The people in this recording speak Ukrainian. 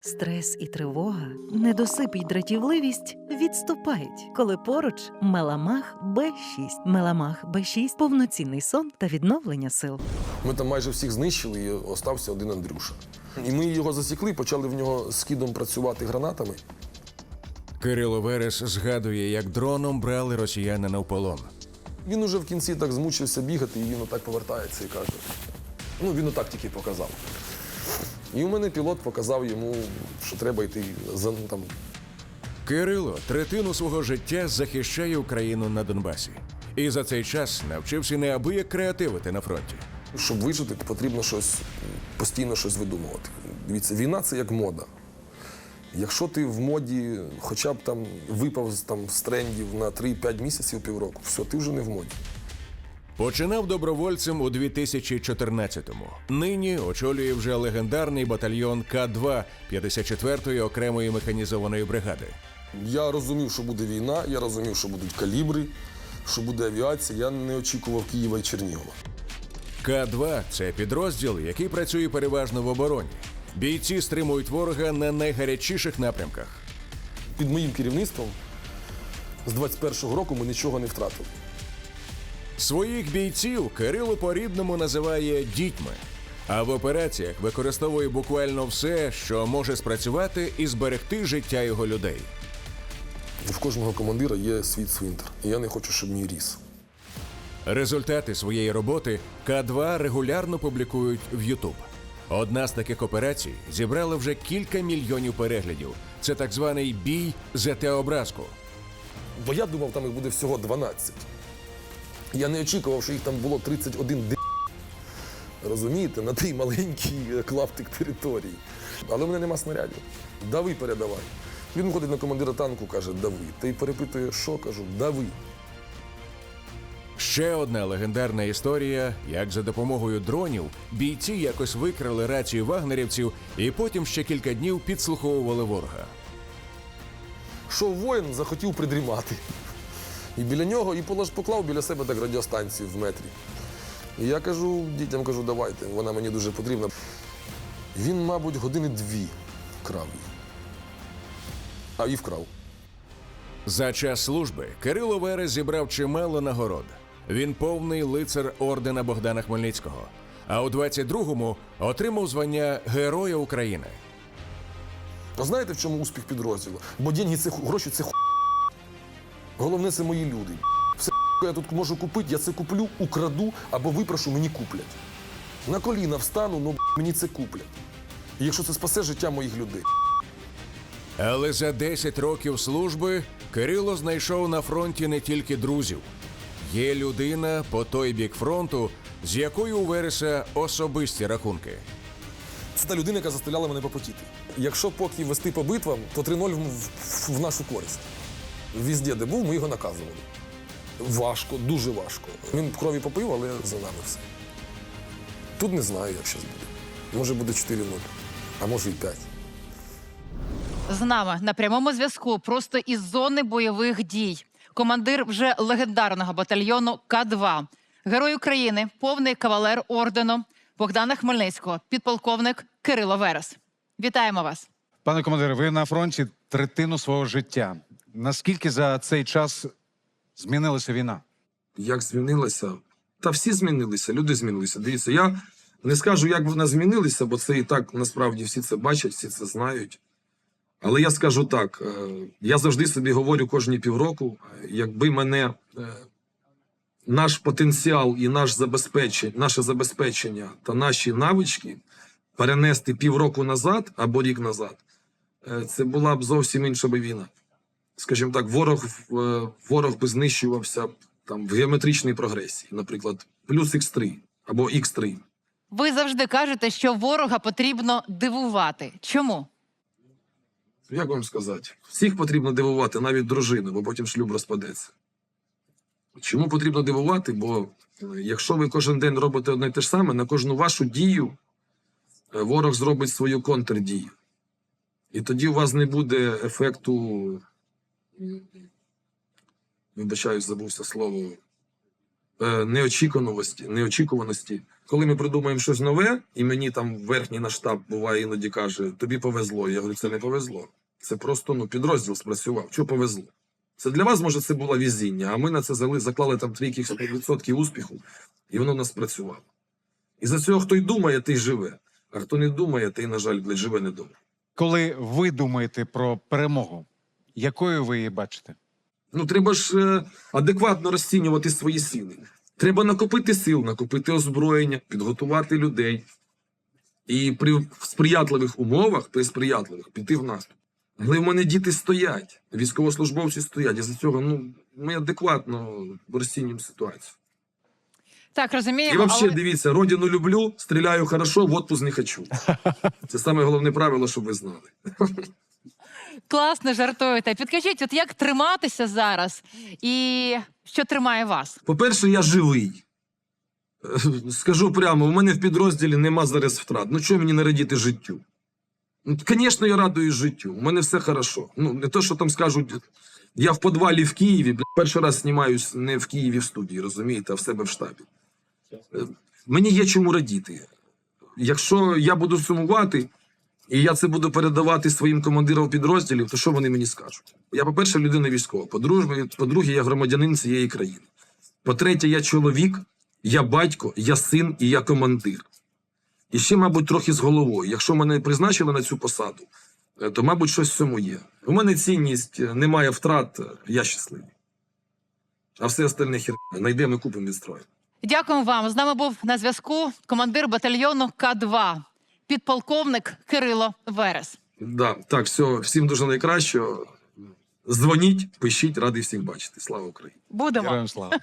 Стрес і тривога, недосип і дратівливість відступають, коли поруч Меламах Б6. Меламах Б6 – повноцінний сон та відновлення сил. Ми там майже всіх знищили, і остався один Андрюша. І ми його засікли, почали в нього з кідом працювати гранатами. Кирило Верес згадує, як дроном брали росіянина в полон. Він уже в кінці так змучився бігати, і він отак повертається і каже: ну він отак тільки показав. І у мене пілот показав йому, що треба йти за ну, там. Кирило третину свого життя захищає Україну на Донбасі. І за цей час навчився неабияк креативити на фронті. Щоб вижити, потрібно щось постійно щось видумувати. Дивіться, війна це як мода. Якщо ти в моді хоча б там випав там з трендів на 3-5 місяців півроку, все, ти вже не в моді. Починав добровольцем у 2014-му. Нині очолює вже легендарний батальйон К-2 54-ї окремої механізованої бригади. Я розумів, що буде війна, я розумів, що будуть калібри, що буде авіація. Я не очікував Києва і Чернігова. К-2 – це підрозділ, який працює переважно в обороні. Бійці стримують ворога на найгарячіших напрямках. Під моїм керівництвом з 21-го року ми нічого не втратили. Своїх бійців Кирило по-рідному називає дітьми, а в операціях використовує буквально все, що може спрацювати і зберегти життя його людей. В кожного командира є свій цвинтар, і я не хочу, щоб мій ріс. Результати своєї роботи К2 регулярно публікують в YouTube. Одна з таких операцій зібрала вже кілька мільйонів переглядів. Це так званий бій за Теобразку. Бо я думав, там їх буде всього 12. Я не очікував, що їх там було 31 д. Розумієте, на той маленький е, клаптик території. Але в мене нема снарядів. Дави передавай. Він виходить на командира танку, каже, дави. Та й перепитує, що кажу, дави. Ще одна легендарна історія, як за допомогою дронів бійці якось викрали рацію вагнерівців і потім ще кілька днів підслуховували ворога. Що воїн захотів придрімати. І біля нього і поклав біля себе так радіостанцію в метрі. І я кажу дітям, кажу, давайте, вона мені дуже потрібна. Він, мабуть, години дві крав її. А і вкрав. За час служби Кирило Верес зібрав чимало нагород. Він повний лицар ордена Богдана Хмельницького. А у 22-му отримав звання Героя України. А знаєте, в чому успіх підрозділу? Бо деньги це гроші це ху... Головне, це мої люди. Все, я тут можу купити, я це куплю, украду або випрошу, мені куплять. На коліна встану, ну мені це куплять. І якщо це спасе життя моїх людей. Але за 10 років служби Кирило знайшов на фронті не тільки друзів. Є людина по той бік фронту, з якою у Вереса особисті рахунки. Це та людина, яка заставляла мене попотіти. Якщо поки вести по битвам, то 3-0 в, нашу користь. Візде, де був, ми його наказували. Важко, дуже важко. Він крові попив, але за нами все. Тут не знаю, як зараз буде. Може буде 4-0, а може і 5. З нами на прямому зв'язку, просто із зони бойових дій. Командир вже легендарного батальйону К-2, герой України, повний кавалер ордену Богдана Хмельницького, підполковник Кирило Верес. Вітаємо вас. Пане командире, ви на фронті третину свого життя. Наскільки за цей час змінилася війна? Як змінилося? Та всі змінилися, люди змінилися. Дивіться, я не скажу, як вона змінилася, бо це і так насправді всі це бачать, всі це знають. Але я скажу так: е, я завжди собі говорю кожні півроку, е, якби мене е, наш потенціал і наш забезпечення, наше забезпечення та наші навички перенести півроку назад або рік назад, це була б зовсім інша би війна. Скажімо так, ворог, е, ворог би знищувався там в геометричній прогресії, наприклад, плюс x3 або x3. Ви завжди кажете, що ворога потрібно дивувати. Чому? Як вам сказати? Всіх потрібно дивувати, навіть дружину, бо потім шлюб розпадеться. Чому потрібно дивувати? Бо е, якщо ви кожен день робите одне й те ж саме, на кожну вашу дію е, ворог зробить свою контрдію. І тоді у вас не буде ефекту. Вибачаюсь, забувся слово. е, Неочікуваності, неочікуваності коли ми придумаємо щось нове, і мені там верхній наш штаб буває іноді каже: тобі повезло. Я говорю, це не повезло. Це просто ну, підрозділ спрацював. Що повезло? Це для вас, може, це було везіння, а ми на це заклали там 3% успіху, і воно в нас спрацювало. І за цього, хто й думає, той живе. А хто не думає, той, на жаль, живе не думає. Коли ви думаєте про перемогу, якою ви її бачите? Ну, треба ж е, адекватно розцінювати свої сили. Треба накопити сил, накопити озброєння, підготувати людей. І при сприятливих умовах, при сприятливих, піти в наступ. Але в мене діти стоять, військовослужбовці стоять. І за цього ну, ми адекватно розцінюємо ситуацію. Так, І розуміємо. взагалі, але... дивіться, родину люблю, стріляю хорошо, в отпуск не хочу. Це саме головне правило, щоб ви знали. Класно жартуєте. Підкажіть, от як триматися зараз і що тримає вас? По-перше, я живий. Е, Скажу прямо, у мене в підрозділі нема зараз втрат. Ну чого мені не радіти життю? Ну, звісно, я радуюсь життю. У мене все хорошо. Ну, не то, що там скажуть, я в підвалі в Києві, бля, перший раз знімаюсь не в Києві в студії, розумієте, а в себе в штабі. Е, Мені є чому радіти. Якщо я буду сумувати, і я це буду передавати своїм командирам підрозділів, то що вони мені скажуть? Я, по-перше, людина військова. По-друге, я громадянин цієї країни. По-третє, я чоловік, я батько, я син і я командир. І ще, мабуть, трохи з головою. Якщо мене призначили на цю посаду, е, то, мабуть, щось в цьому є. У мене цінність, е, немає втрат, е, я щасливий. А все остальне хер. Найдемо і купимо відстроїмо. Дякуємо вам. З нами був на зв'язку командир батальйону К2, підполковник Кирило Верес. Да, так, все, всім дуже найкращого. Дзвоніть, пишіть, радий всіх бачити. Слава Україні! Будемо. Героям слава.